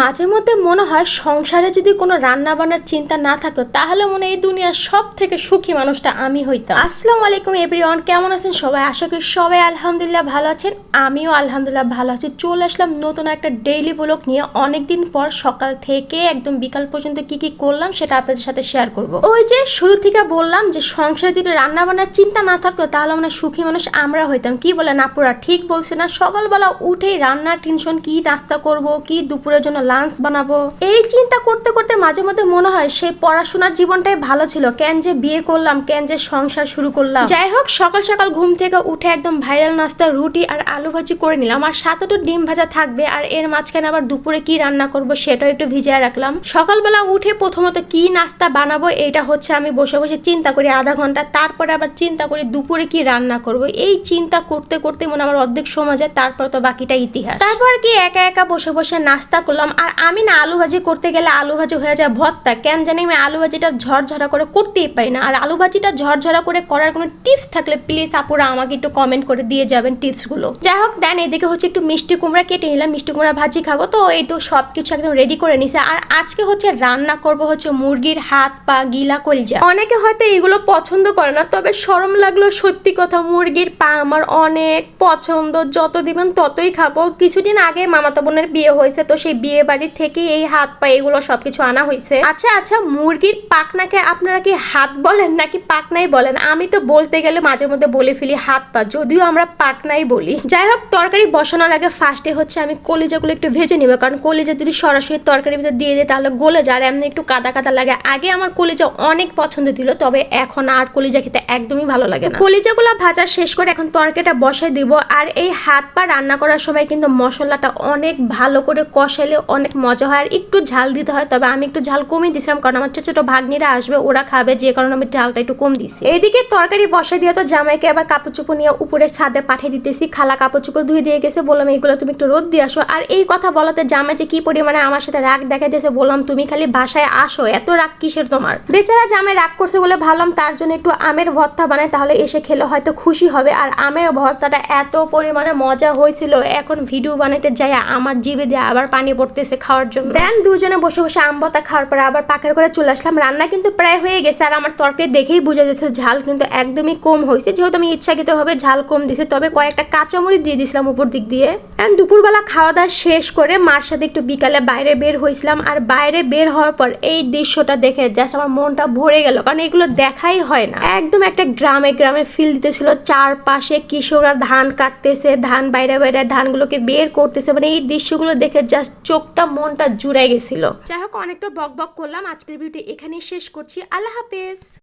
মাঝে মধ্যে মনে হয় সংসারে যদি কোনো রান্না বান্নার চিন্তা না থাকতো, তাহলে মনে এই দুনিয়ার সব থেকে সুখী মানুষটা আমি হইতাম। আসসালামু আলাইকুম এভরিওয়ান, কেমন আছেন সবাই? আশা করি সবাই আলহামদুলিল্লাহ ভালো আছেন। আমিও আলহামদুলিল্লাহ ভালো আছি। চলে আসলাম নতুন একটা ডেইলি ব্লগ নিয়ে। অনেকদিন পর সকাল থেকে একদম বিকাল পর্যন্ত কি কি করলাম সেটা আপনাদের সাথে শেয়ার করব। ওই যে শুরু থেকে বললাম যে সংসারে যদি রান্না বান্নার চিন্তা না থাকতো, তাহলে মানে সুখী মানুষ আমরা হইতাম। কি বলেন আপুরা? ঠিক বলছে না? সকালবেলা উঠেই রান্নার টেনশন কি নাস্তা করব, কি দুপুরের জন্য লাঞ্চ বানাবো। এই চিন্তা করতে করতে মাঝে মধ্যে মনে হয় সেই পড়াশোনার জীবনটাই ভালো ছিল। কেন যে বিয়ে করলাম, কেন যে সংসার শুরু করলাম। যাই হোক, সকাল সকাল ঘুম থেকে উঠে একদম ভাইরাল নাস্তা, রুটি আর আলু ভাজি করে নিলাম। আর তো ডিম ভাজা থাকবে আর এর মাঝখানে আবার দুপুরে কি রান্না করব সেটাও একটু ভিজিয়ে রাখলাম। সকালবেলা উঠে প্রথমত কি নাস্তা বানাবো এটা হচ্ছে আমি বসে বসে চিন্তা করি আধা ঘণ্টা। তারপরে আবার চিন্তা করি দুপুরে কি রান্না করব। এই চিন্তা করতে করতে মনে আমার অর্ধেক সময় যায়, তারপর তো বাকিটা ইতিহাস। তারপর কি একা একা বসে বসে নাস্তা করলাম। আর আমি না আলু ভাজি করতে গেলে আলু ভাজি হয়ে যায় ভর্তা। কেন জানি আমি আলু ভাজিটা ঝরঝরা করে করতেই পারি না। আর আলু ভাজিটা ঝরঝরা করে করার কোনো টিপস থাকলে প্লিজ আপুরা আমাকে একটু কমেন্ট করে দিয়ে যাবেন টিপসগুলো যাই হোক, দেন এদিকে হচ্ছে একটু মিষ্টি কুমড়া কেটে নিলাম। মিষ্টি কুমড়া ভাজি খাব তো, এই তো সব কিছু একদম রেডি করে নিছে। আর আজকে হচ্ছে রান্না করব হচ্ছে মুরগির হাত, পা, গিলা, কলজা। অনেকে হয়তো এগুলো পছন্দ করে না, তবে সরম লাগল সত্যি কথা, মুরগির পা আমার অনেক পছন্দ। যত দিবেন ততই খাব। কিছুদিন আগে মামাতো বোনের বিয়ে হয়েছে, তো সেই বিয়ে বাড়ি থেকে এই হাত পা এগুলো সবকিছু আনা হয়েছে আচ্ছা আচ্ছা মুরগির পাকনাকে আপনারা কি হাত বলেন নাকি পাকনাই বলেন? আমি তো বলতে গেলে মাঝে মধ্যে বলে ফেলি হাত পা, যদিও আমরা পাকনাই বলি। যাই হোক, তরকারি বসানোর আগে ফার্স্টে হচ্ছে আমি কলিজাগুলো একটু ভেজে নিব, কারণ কলিজা যদি সরাসরি তরকারির ভিতরে দিয়ে দিই তাহলে গলে যায়, আর এমনি একটু কাদা কাদা লাগে। আগে আমার কলিজা অনেক পছন্দ ছিল, তবে এখন আর কলিজা খেতে একদমই ভালো লাগে না। কলিজাগুলো ভাজা শেষ করে এখন তরকারিটা বসাই দিব, আর এই হাত পা রান্না করার সময় কিন্তু মশলাটা অনেক ভালো করে কষালে অনেক মজা হয় আর একটু ঝাল দিতে হয়, তবে আমি একটু ঝাল কমিয়ে দিছিলাম কারণ আমার ছোট ছোট ভাগ্নিরা আসবে, ওরা খাবে, যে কারণে আমি ঝালটা একটু কম দিছি। এইদিকে তরকারি বসাই দিয়ে তো জামাইকে আবার কাপড় চোপড় নিয়ে উপরে ছাদে পাঠিয়ে দিতেছি, খালা কাপড় চোপড় ধুয়ে দিয়ে গেছে, বললাম এইগুলো তুমি একটু রোদ দিয়ে আসো। আর এই কথা বলাতে জামাই যে কি পরিমাণে আমার সাথে রাগ দেখা দিয়েছে বললাম, তুমি খালি বাসায় আসো, এত রাগ কিসের তোমার? বেচারা জামাই রাগ করছে বলে ভাবলাম, তার জন্য একটু আমের ভর্তা বানাই, তাহলে এসে খেলে হয়তো খুশি হবে। আর আমের ভর্তাটা এত পরিমাণে মজা হয়েছিল, এখন ভিডিও বানাতে যাই আমার জিভে দিয়ে আবার পানি পড়তেছে খাওয়ার জন্য। দেন দুজনে বসে বসে আম ভর্তা খাওয়ার পরে আবার পাকের করে চলে আসলাম। রান্না কিন্তু প্রায় হয়ে গেছে আর আমার তরকারি দেখেই বোঝা যাচ্ছে ঝাল কিন্তু একদমই কম হয়েছে। যেহেতু আমি ইচ্ছাকৃতভাবে ঝাল কম দিছি তবে কয়েকটা কাঁচামরিচ দিয়ে দিয়েছিলাম উপর দিক দিয়ে। অ্যান্ড দুপুরবেলা খাওয়া দাওয়া শেষ করে মার সাথে একটু বিকালে বাইরে বের হয়েছিলাম। আর বাইরে বের হওয়ার পর এই দৃশ্যটা দেখে জাস্ট আমার মনটা ভরে গেল। কারণ এগুলো দেখাই হয় না। একদম একটা গ্রামে গ্রামে ফিল দিতেছিল। চারপাশে কিশোররা ধান কাটতেছে, ধান বাইরে বাইরে ধানগুলোকে বের করতেছে। মানে এই দৃশ্যগুলো দেখে জাস্ট চোখটা, মনটা জুড়ে গেছিল। যাই হোক, অনেকটা বক বক করলাম। আজকের ভিডিওটি এখানেই শেষ করছি। আল্লাহ হাফেজ।